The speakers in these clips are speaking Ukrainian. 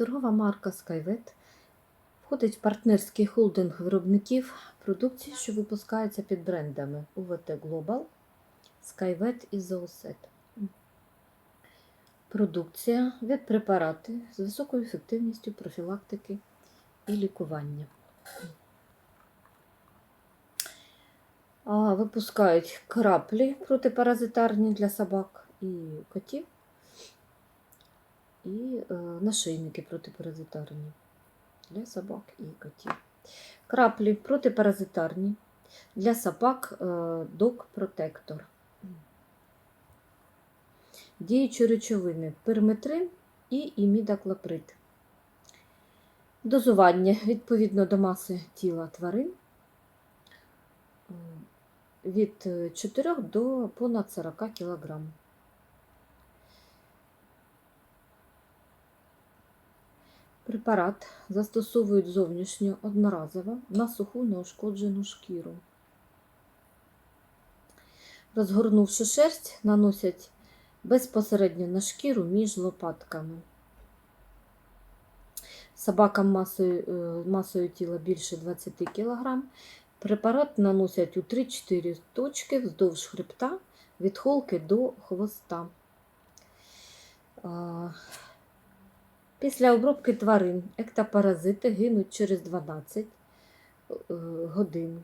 Торгова марка Skyvet входить в партнерський холдинг виробників продукції, що випускаються під брендами UVT Global, Skyvet і Zooset. Продукція від препарати з високою ефективністю профілактики і лікування. Випускають краплі протипаразитарні для собак і котів, і е, нашийники протипаразитарні для собак і котів. Краплі протипаразитарні для собак е, Dog Protector. Діючі речовини перметрин і імідаклоприд. Дозування відповідно до маси тіла тварин е, від 4 до понад 40 кг. Препарат застосовують зовнішньо одноразово на суху неушкоджену шкіру. Розгорнувши шерсть, наносять безпосередньо на шкіру між лопатками. Собакам масою, е, масою тіла більше 20 кг. Препарат наносять у 3-4 точки вздовж хребта від холки до хвоста. Після обробки тварин ектопаразити гинуть через 12 е, годин,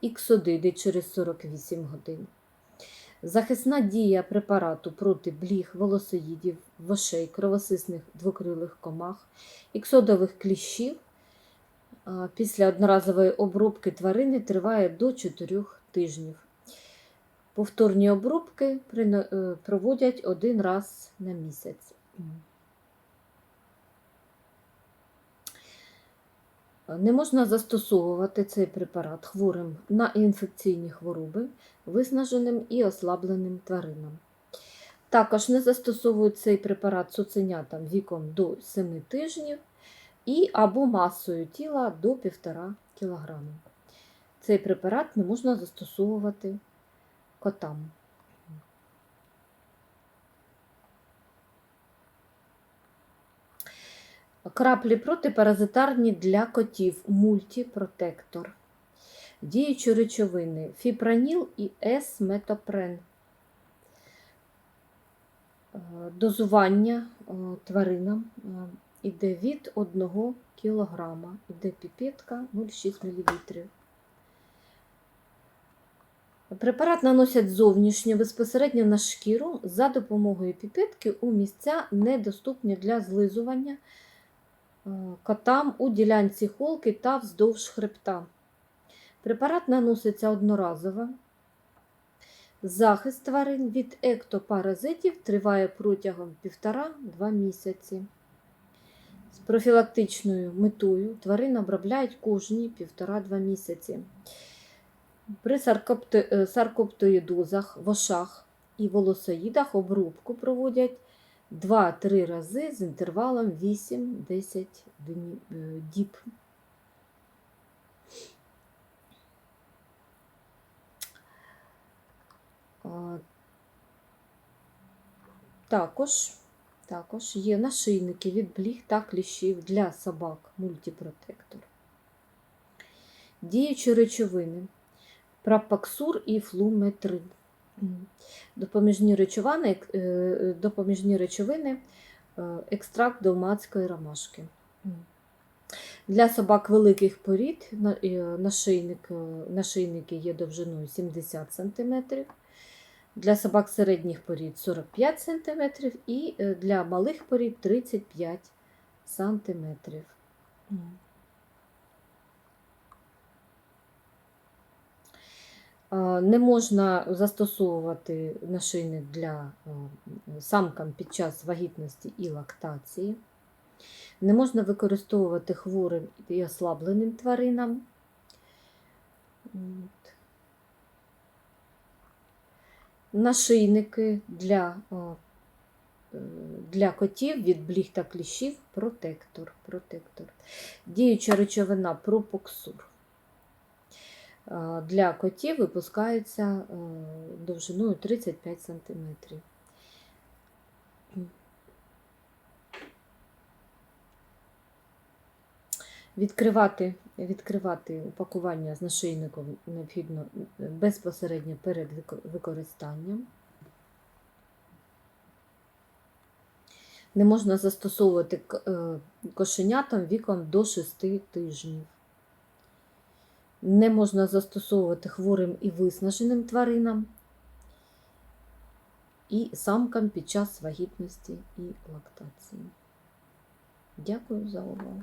іксодиди через 48 годин. Захисна дія препарату проти бліг, волосоїдів, вошей, кровосисних двокрилих комах, іксодових кліщів після одноразової обробки тварини триває до 4 тижнів. Повторні обробки е, проводять один раз на місяць. Не можна застосовувати цей препарат хворим на інфекційні хвороби, виснаженим і ослабленим тваринам. Також не застосовують цей препарат цуценятам віком до 7 тижнів і або масою тіла до 1,5 кг. Цей препарат не можна застосовувати котам. Краплі протипаразитарні для котів мультіпротектор. Діючі речовини фіпраніл і есметопрен. Е, Дозування е, тваринам е, іде від 1 кг, іде піпетка 0,6 мл. Препарат наносять зовнішньо безпосередньо на шкіру за допомогою піпетки у місця, недоступні для злизування котам у ділянці холки та вздовж хребта. Препарат наноситься одноразово. Захист тварин від ектопаразитів триває протягом 1,5-2 місяці. З профілактичною метою тварин обробляють кожні 1,5-2 місяці. При е, саркоптоїдозах, вошах і волосоїдах обробку проводять 2-3 рази з інтервалом 8-10 е, діб. Також, також є нашийники від бліг та кліщів для собак мультипротектор. Діючі речовини прапаксур і флуметрин. Допоміжні речовини, е, допоміжні речовини е, екстракт далматської ромашки. Для собак великих порід на- е, нашийник, е, нашийники є довжиною 70 см, для собак середніх порід 45 см і е, для малих порід 35 см. Не можна застосовувати нашийник для е, самкам під час вагітності і лактації. Не можна використовувати хворим і ослабленим тваринам. Нашийники для, е, е, для котів від бліг та кліщів протектор. протектор. Діюча речовина пропоксур. Е, Для котів випускається е, довжиною 35 см. Відкривати, відкривати упакування з нашийником необхідно безпосередньо перед використанням. Не можна застосовувати е, кошенятам віком до 6 тижнів. Не можна застосовувати хворим і виснаженим тваринам і самкам під час вагітності і лактації. Дякую за увагу.